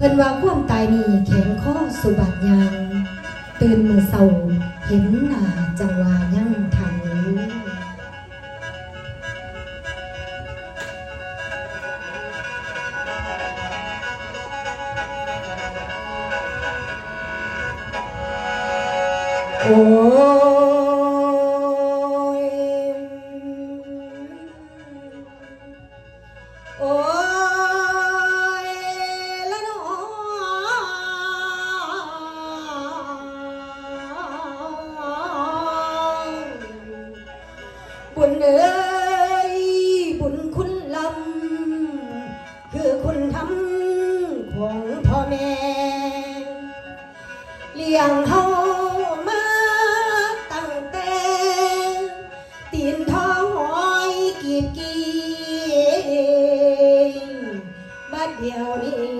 เพิ่นว่าความตายนี่แข็งข้อสุบัติยางตื่นมือเศร้าเห็นหน้าจังวายั่งทันอยู่โอ้โอ้ กี้บัดเดียวนี้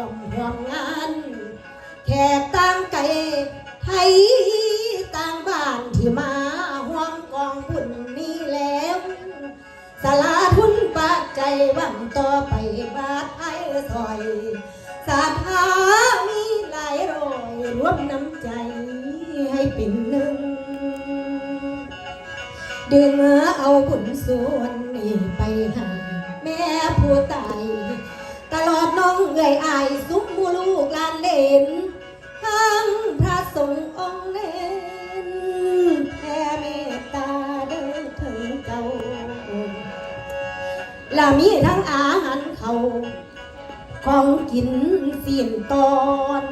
วมห่วมงานแขกต่างไกลไทยต่างบ้านที่มาห่วมกองบุญนี้แล้วสลาทุนปากใจวังต่อไปบาทไทยซอยสาธามีหลายรอยรวมน้ำใจให้เป็นหนึ่งดึงเอาบุญส่วนนี้ไปหาแม่ผู้ตาย อดน้องเอื่อยอายสุมมูลูกลานเด่นทั้งพระสงฆ์องค์เน้นแผ่เมตตาเดินถึงเก่าและมีทั้งอาหารเขาของกินสิ้นตอน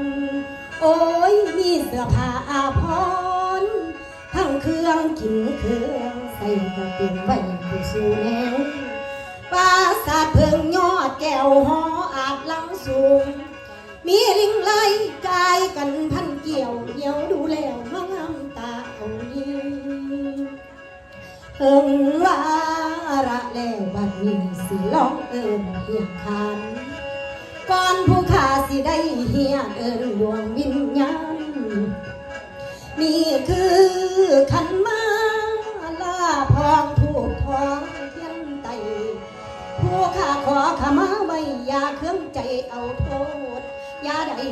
โอ้ยมีเสื้อผ้าอาภรณ์ทั้งเครื่องกินเครื่องใส่กระเป๋าไว้ผู้สู่แนวปราสาทเพิงยอดแก้วหออ ลังสูง มีลิงไล่กายกันพันเกี่ยวเหี่ยวดูแล้วน้องน้ำตาเอานี้เพิ่งว่าระแล้วบัดนี้สิลองเอิญเฮียงคานก่อนผู้ขาสิได้เฮียเอินดวงวิญญาณนี่คือขันมาลาพองถูกทองเทียนไตผู้ขาขอขมาาเครื่องใจเอาโทษยาได้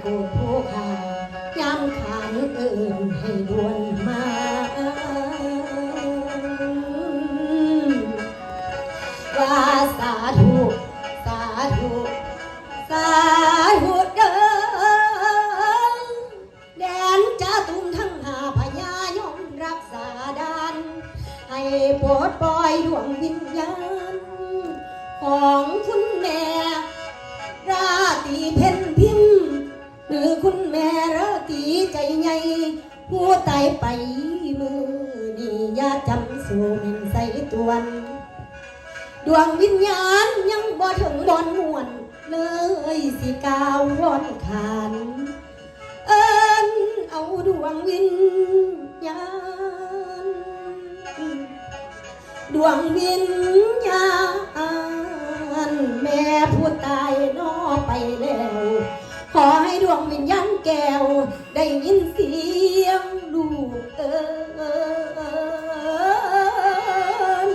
โกรธผู้ข้ายามขานเอินให้ดวนมาว่าสาธุสาธุสาธุเด้อแดนจ้าตุมทั้งหาพญายมรักษาดานให้โปรดปล่อยดวงวิญญาณของคุณ ผู้ตายไปมือนี่ยาจำสูเมนใส่ตวน ดวงวิญญาณยังบ่ถึงบอนมวน เลยสิกาววอนขานเอิญเอาดวงวิญญาณ ดวงวิญญาณ แม่ผู้ตายนอไปแล้ว ขอให้ดวงวิญญาณแก้ว ได้ยินเสียงลูกเอิญ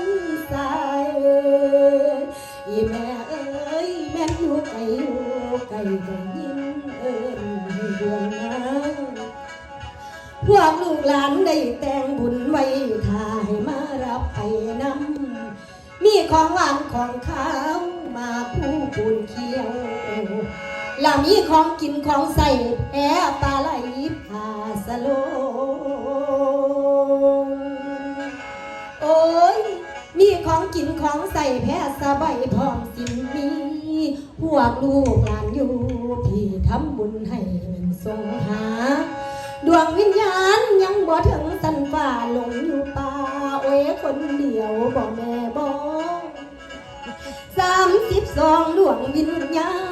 สายอีแม่เอ้ยแม่นอยู่ไกลอยู่ไกลได้ยินเอิญดวงนาพวกลูกหลานได้แต่งบุญไว้ถ่ายมารับไปนำมีของหวานของข้าวมาคู่ปูนเคียวและมีของกินของใส่แพ้ปลาไหลผาสโลงโอ้ย มีของกินของใส่แพ้สบายพร้อมสินมีวกลูกหลานอยู่พี่ทำบุญให้เป็นทรงหา ดวงวิญญาณยังบ่ถึงสันฟ้าหลงอยู่ป่าโอ้ยคนเดียวบ่แม่บ่สามสิบสองดวงวิญญาณ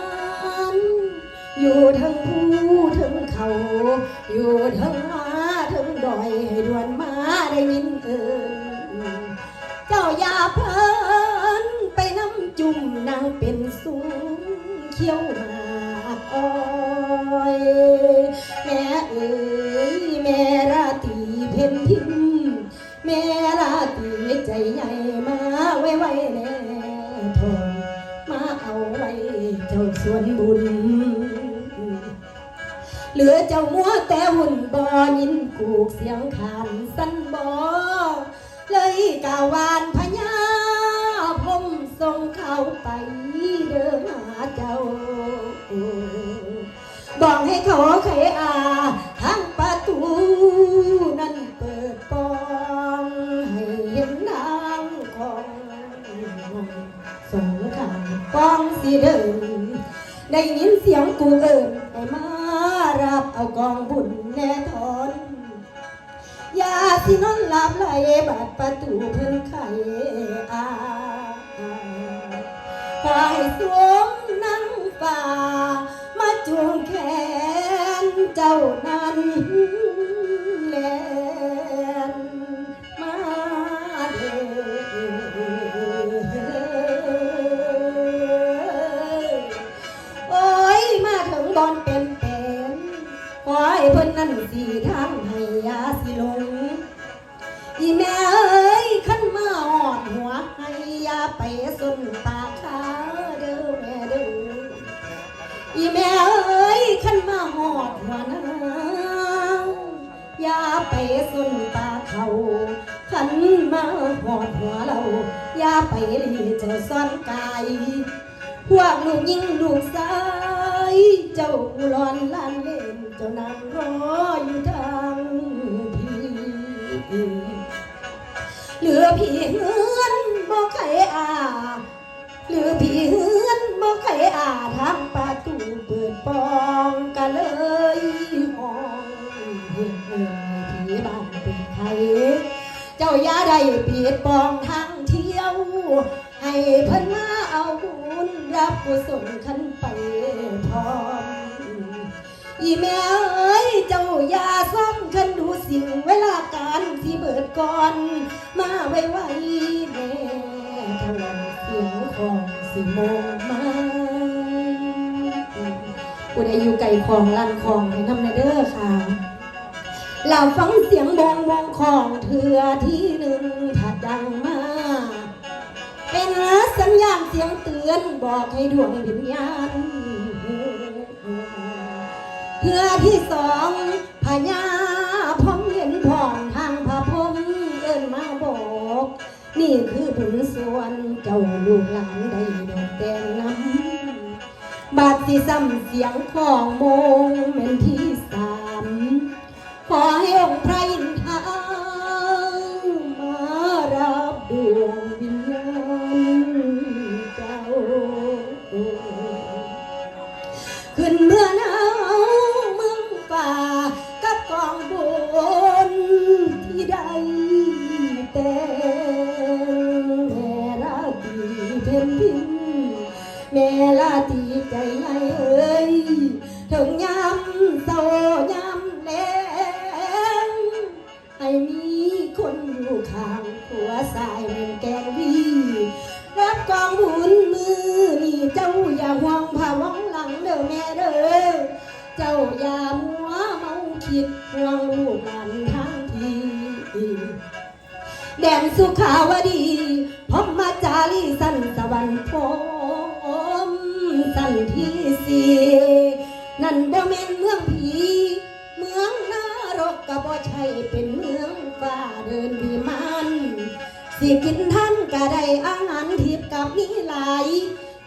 อยู่ทั้งภูทั้งเขา อยู่ทั้งมาทั้งดอยให้ดวนมาได้ยินเอินเจ้าอย่าเพลินไปน้ำจุ่มนางเป็นสูงเขี้ยวหมากอ้อยแม่เอ๋ยแม่ราตรีเพ็ญพิมแม่ราตรีใจใหญ่มาไว้ไว้แน่ทองมาเอาไว้เจ้าส่วนบุญ เหลือเจ้ามัวแต่หุ่นบอยินกูกเสียงขานสั้นบอเลยกาวานพญาพมทรงเข้าไปเดินหาเจ้า บอกให้เขาไขอาทางประตูนั้นเปิดปองให้เห็นนางของสงขามปองสีเดินได้ยินเสียงกูเอิญ รับเอากองบุญแน่ทอนยาสินอนหลับไหลบาดประตูเพิ่นไขอากายสวมนั่งป่า มาจูงแขนเจ้านั้น ไปสุนปาเขาขันมาหอดหัวเรายาไปลีเจ้าซ่อนกาย พวกลูกยิงลูกสาย เจ้าร้อนลานเล่นเจ้านางรออยู่ทางพี่เหลือพี่เฮือนบ่ไขอาเหลือพี่เฮือนบ่ไขอาทางประตูเปิดปอง อย่าได้ปิดปองทางเที่ยว ให้เพิ่นมาเอาบุญรับกุศลขันไปพร้อมอีแม่เอ้ยเจ้าอย่าซ้ำคันดูสิ่งเวลาการที่เบิดก่อน มาไว้ไว้แม่ทวันเสียงของสิโมงมาอุดอยู่ไก่ของลันของให้นำในเด้อค่ะ เราฟังเสียงบงบงของเถือที่หนึ่งถ้าดังมา เป็นสัญญาณเสียงเตือนบอกให้ดวงวิญญาณเพื่อที่สองพญาพมเห็นผ่องทางพระพรมเอินมาบอก นี่คือบุญส่วนเจ้าลูกหลานได้ดอกแดงน้ำบาดสิซ้ำเสียงของโมงเป็นที่ ขอให้องค์พระอินทร คิดห่วงลูกหลานทั้งทีแดนสุขาวดีพรหมาจารีสันสวรรค์พมสันที่สีนั่นบ่แม่นเมืองผีเมืองนรกก็บ่ใช่เป็นเมืองฟ้าเดินวิมานสิกินท่านก็ได้อาหารทิพย์กับมีหลาย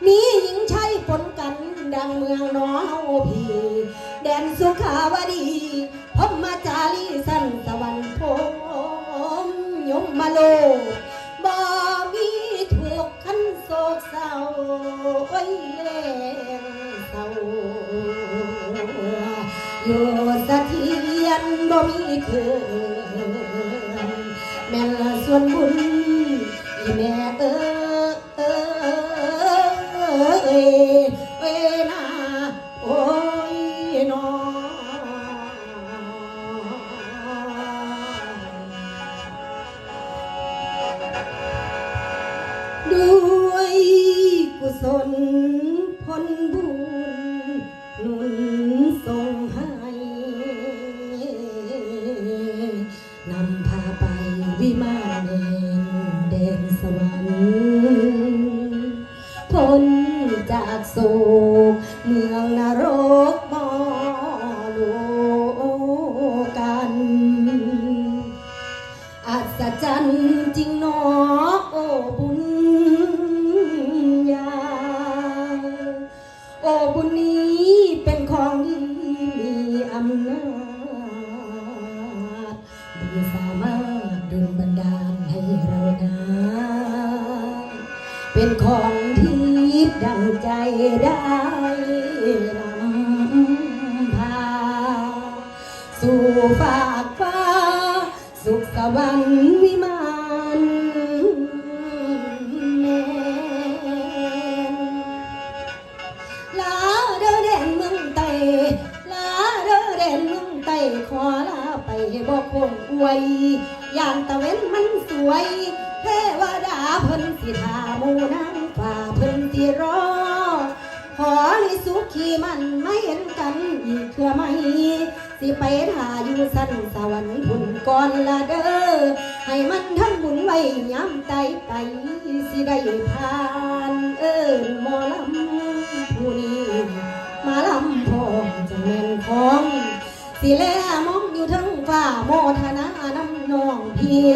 มีหญิงใชายปนกันดังเมืองหนอเฮาพี แดนสุขาวดีพมมาจารีสันตะวันพมยมมาโลบ่มีถูกขันโศกเศร้าโอ้ยงเศร้าอยู่สะเทียนบ่มีเคืนแม่นส่วนบุญอีแม่เอ้ย พ้นจากโศกเมืองนรกมอโลกันอัศจรรย์จริงหนอโอ้บุญญาโอ้บุญนี้เป็นของดีมีอำนาจบุญสามารถดลบันดา เป็นของที่ดังใจได้นำพา สู่ฝากฟ้า สุขสวรรค์วิมานแม่ลาเด้อแดนเมืองไตลาเด้อแดนเมืองไตขอลาไปบอกคงอวย อย่างตะเว้นมันสวย วดาเพิ่นสิทาหมูนางฝ่าเพิ่นสิรอ ขอให้สุขีมันไม่เห็นกันอีกเทื่อไม่สิไปถ่าอยู่สั้นสวรรค์พุ่นก่อนละเด้อ ให้มันทั้งบุญไว้ย้ำใจไปสิได้ผ่านเอิญหมอลำผู้นี้มาลำพองจะแม่นของสิแลมองอยู่ทั้งฟ้าโมทนาน้ำนองพี่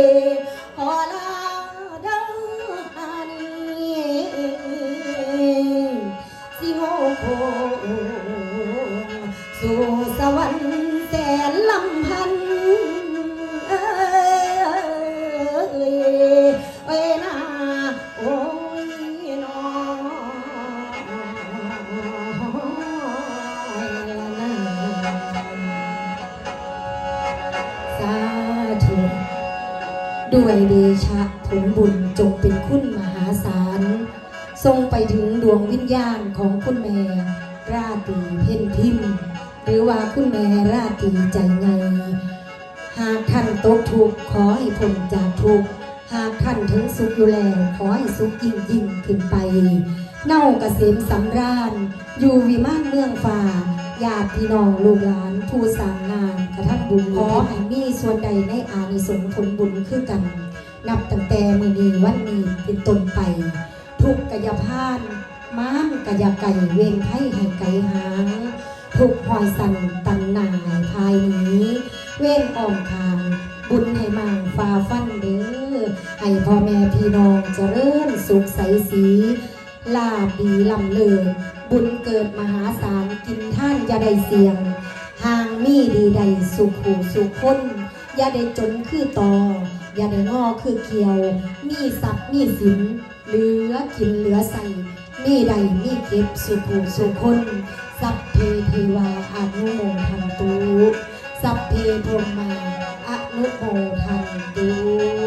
ด้วยเดชะผลบุญจงเป็นคุณมหาศาล ทรงไปถึงดวงวิญญาณของคุณแม่ราตรีเพ่นพิมพ์ หรือว่าคุณแม่ราตรีใจไง หากท่านตกทุกข์ขอให้พ้นจากทุกข์หากท่านถึงสุขอยู่แล้วขอให้สุขยิ่งยิ่งขึ้นไป เน่าเกษมสำราญ อยู่วิมานเมืองฟ้า ญาติพี่น้องลูกหลานผู้สร้างงานกระทั่งบุญขอให้มีส่วนใดในอานิสงส์ผลบุญคือกัน นับตั้งแต่มือนีวันนี้เป็นต้นไป ทุกกายพานม้ามกายไก่เวนไพ่ให้ไก่หาง ทุกหอยสันตันหนายภายหนี้ เว้นอ่อมคางบุญให้มังฟ้าฟันเด้อให้พ่อแม่พี่น้องเจริญสุขใสสีลาบีลำเลิศ บุญเกิดมหาศาลกินท่านอย่าได้เสียงห่างมีดีใดสุขหูสุขคนอย่าได้จนคือตออย่าได้งอคือเกี่ยว มีทรัพย์มีสิน เหลือกินเหลือใส่มีใดมีเก็บสุขหูสุขคนสัพเพเทวาอนุโมทันตุสัพเพพรหมาอนุโมทันตุ